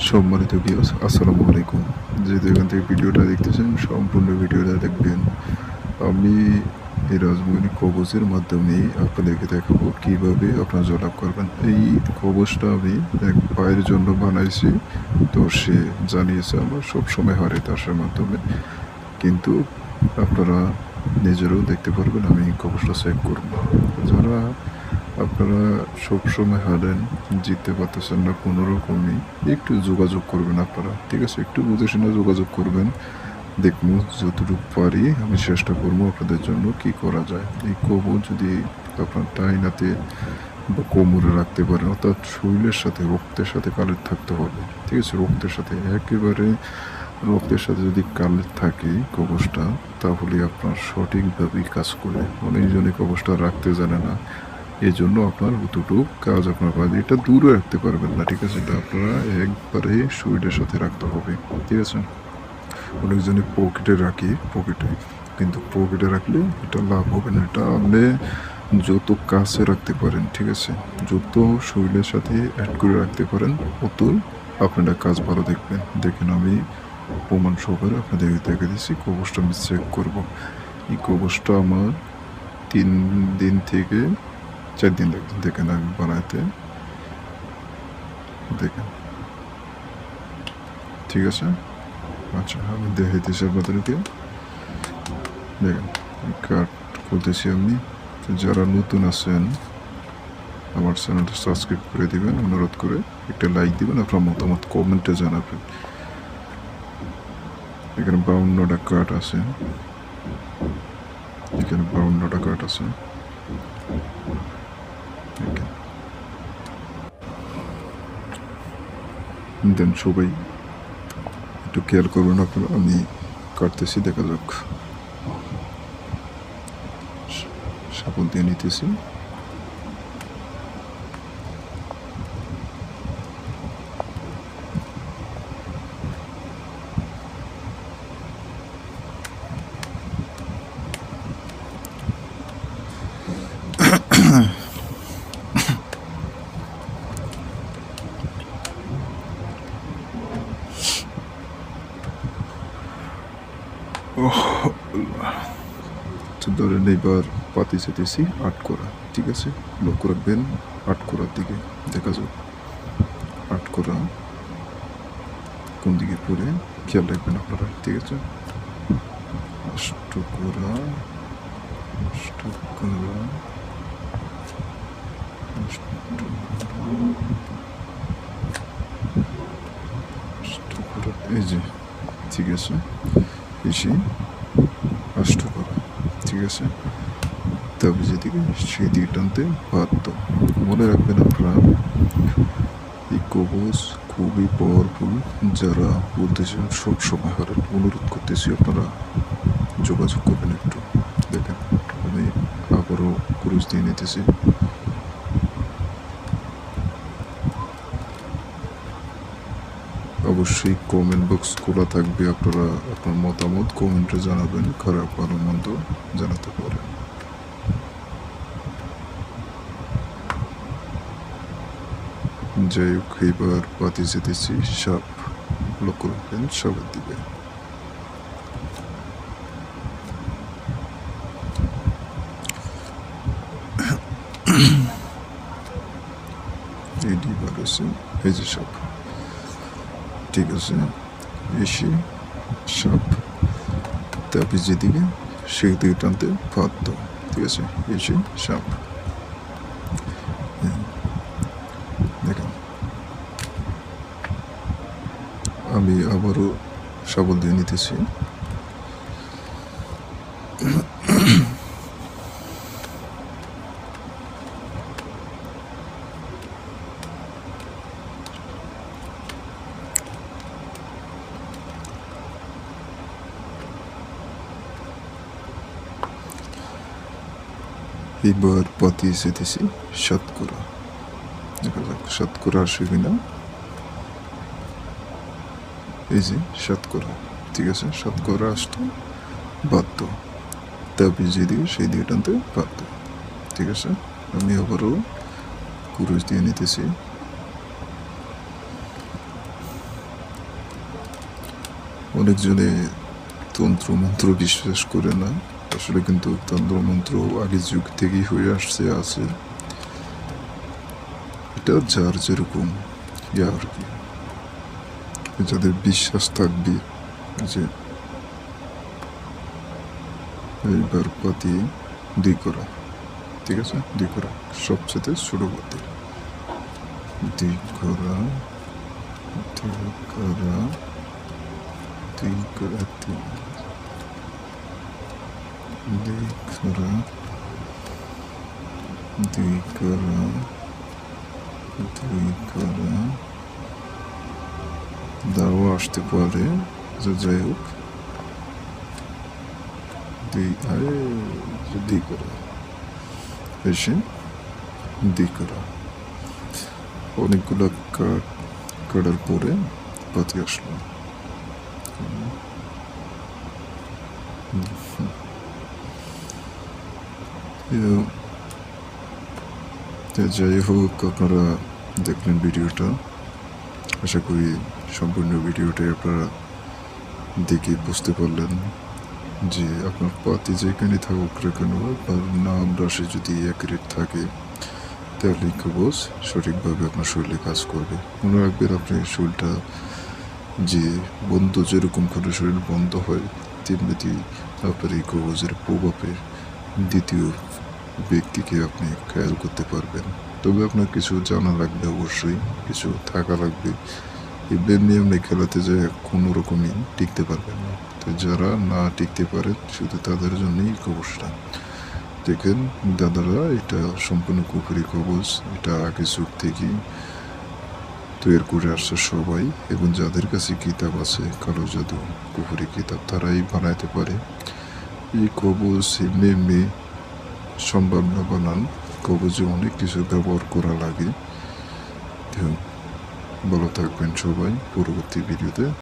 সম্মানিত ভিউস আসসালামু আলাইকুম। যে এখান থেকে ভিডিওটা দেখতেছেন, সম্পূর্ণ ভিডিওটা দেখবেন। আমি এই রাজমণি কবচের মাধ্যমে আপনাদেরকে দেখাবো কীভাবে আপনারা জলাপ করবেন। এই কবচটা আমি এক ভাইয়ের জন্য বানাইছি। তো সে জানিয়েছে আমার সবসময় হারে তাসের মাধ্যমে। কিন্তু আপনারা নিজেরাও দেখতে পারবেন, আমি কবচটা সেভ করব। যারা আপনারা সবসময় হারেন, জিততে পারতেছেন না কোনো রকমই একটু যোগাযোগ করবেন আপনারা, ঠিক আছে? একটু বুঝে শুনে যোগাযোগ করবেন। দেখব যতটুকু পারি, আমি চেষ্টা করব আপনাদের জন্য কি করা যায়। এই কবর যদি আপনার টাইনাতে বা কোমরে রাখতে পারেন, অর্থাৎ শরীরের সাথে, রক্তের সাথে কালের থাকতে হবে, ঠিক আছে? রক্তের সাথে একেবারে রক্তের সাথে যদি কালের থাকে কবচটা, তাহলে আপনার সঠিকভাবেই কাজ করে অনেকজনে কবচটা রাখতে জানে না। এই জন্য আপনার দুটো কাজ আপনার কাজ এটা দূরে রাখতে পারবেন না, ঠিক আছে? এটা আপনারা একবারে শরীরের সাথে রাখতে হবে, ঠিক আছে? অনেকজনে পকেটে রাখি, পকেটে। কিন্তু পকেটে রাখলে এটা লাভ হবে না, এটা আপনি যত কাছে রাখতে পারেন, ঠিক আছে? যত শরীরের সাথে অ্যাড করে রাখতে পারেন, অত আপনারা কাজ ভালো দেখবেন। দেখেন আমি প্রমাণ সহকারে আপনাদের দেখে দিচ্ছি, কবচটা আমি চেক করব। এই কবচটা আমার তিন দিন থেকে চার দিন লাগবে দেখেন আমি বানাইতে দেখেন ঠিক আছে আচ্ছা আমি দেখাইতেছি আপনাদেরকে দেখেন কার্ড খুলতেছি আপনি যারা নতুন আছেন আমার চ্যানেলটা সাবস্ক্রাইব করে দিবেন অনুরোধ করে একটা লাইক দিবেন আপনার মতামত কমেন্টে জানাবেন এখানে বাউন্নটা কার্ড আছে এখানে বাউন্নটা কার্ড আছে দেন সবাই একটু কেয়ার করবেন আপনার আমি কাটতেছি দেখা যাক। সাপল দিয়ে নিতেছি। তো ধরেন এবার পাতি চেতেছি আট করা ঠিক আছে? লক্ষ্য রাখবেন আট করার দিকে দেখা যাক। আট করা কোন দিকে পড়ে খেয়াল রাখবেন আপনারা ঠিক আছে? অষ্ট করা অষ্ট করা অষ্ট অষ্ট করা, এই যে ঠিক আছে? এসে অষ্ট করা ঠিক আছে? তবে যেদিকে সেই দিকে টানতে বাধ্য। মনে রাখবেন আপনারা, এই কবচ খুবই পাওয়ারফুল যারা বলতেছেন সব সময় হারেন অনুরোধ করতেছি আপনারা যোগাযোগ করবেন একটু। দেখেন, আমি আবারও ক্রুজ দিয়ে নিতেছি। অবশ্যই কমেন্ট বক্স খোলা থাকবে। আপনারা আপনার মতামত কমেন্টে জানাবেন, খারাপ ভালো মন্দ জানাতে পারেন। যাই হোক, এইবার পাতি যেতেছি। সাপ লক্ষ্য রাখবেন, সাপের দিকে। এই যে সাপ। ঠিক আছে এসে সাপ তারপরে যেদিকে সেই দিকে টানতে বাধ্য ঠিক আছে? এসে সাপ হ্যাঁ। দেখেন। আমি আবারও সাবল দিয়ে নিতেছি। এবার পাতি যেতেছি শতকরা দেখা যাক আসবে এই যে শতকরা ঠিক আছে শতকরা আসতে বাধ্য তারপরে যেদিকে সেই দিকে টানতে বাধ্য ঠিক আছে, আমি আবারও কুরুশ দিয়ে নিতেছি। অনেকজনে তন্ত্র মন্ত্র বিশ্বাস করে না। আসলে কিন্তু তন্ত্র মন্ত্র আগের যুগ থেকেই হয়ে আসছে, আছে। এটা যার যেরকম ইয়া আর কি। যাদের বিশ্বাস থাকবে যে এইবার পাতি দুই করা, ঠিক আছে? দুই করা, সবচেয়ে ছোট পাতি দুই করা দুই করা দুই করা, তিন। দুই করা দুই করা দুই করা দাও আসতে পারে যে যাই হোক দুই আরে যে দুই করা এসে দুই করা অনেকগুলো কাঠ কাটার পরে পাতি আসলো এ- তো যাই হোক, আপনারা দেখলেন ভিডিওটা। আশা করি সম্পূর্ণ ভিডিওটাই আপনারা দেখে বুঝতে পারলেন যে আপনার পাতি যেখানে থাকুক না কেন, আপনার নাম, রাশি যদি অ্যাকুরেট থাকে তাহলে কবচ সঠিকভাবে আপনার শরীরে কাজ করবে। মনে রাখবেন আপনি শরীরটা যে বন্ধ, যেরকম করে শরীর বন্ধ হয় তেমনি আপনার এই কবচের প্রভাবে দ্বিতীয় ব্যক্তিকে আপনি খেয়াল করতে পারবেন? তবে আপনার কিছু জানা লাগবে অবশ্যই, কিছু থাকা লাগবে। এমনি এমনি খেলাতে যে কোনো রকমই টিকতে পারবেন না। তো যারা না টিকতে পারে, শুধু তাদের জন্যই কবচটা দেখেন, দাদারা, এটা সম্পূর্ণ কুকুরি কবচ এটা আগে যুগ থেকেই তৈরি করে আসছে সবাই। এবং যাদের কাছে কিতাব আছে, কালো জাদু কুকুরি কিতাব, তারাই বানাইতে পারে। এই কবজি সম্ভব না বানান। কবজে অনেক কিছু ব্যবহার করা লাগে। ভালো থাকবেন সবাই। পরবর্তী ভিডিওতে